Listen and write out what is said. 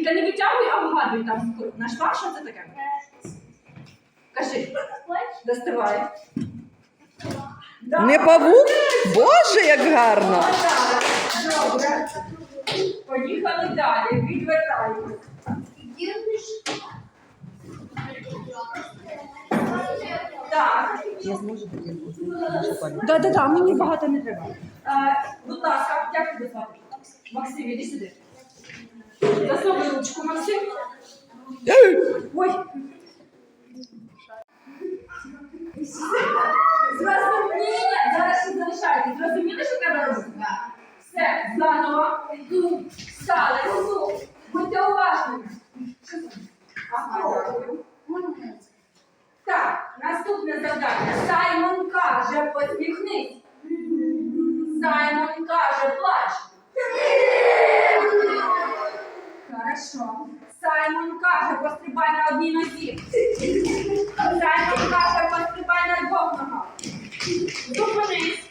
Тільки не витягуй, а вгадуй там. Нашла, що це таке? Кажи, доставай. Не павук? Боже, як гарно! Добре. Поїхали далі, відвертаємо. Так. Я зможу Так, так, так, мені багато не треба. Е, будь ласка, як тебе звати? Максим, іди сюди. Засовуй ручку, Максим. Ой. Зрозуміли? Зараз ще залишайте. Зрозуміли, що треба робити? Все, заново. Стали. Будьте уважними. Ага. Так, наступне завдання. Саймон хорошо. Саймон каже, пострибай на одній нозі. Саймон каже, пострибай на двох ногах. Зупинись.